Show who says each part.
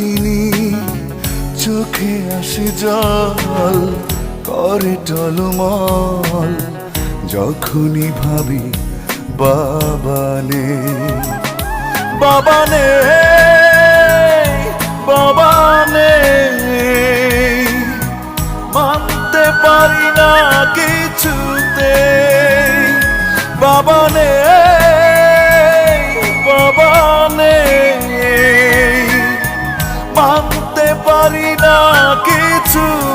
Speaker 1: তিনি চোখে আসে জল, করে টলমল, যখনই ভাবি বাবা নে বাবা নে বাবা নে মানতে পারি না কিছুতে বাবা hari kitu.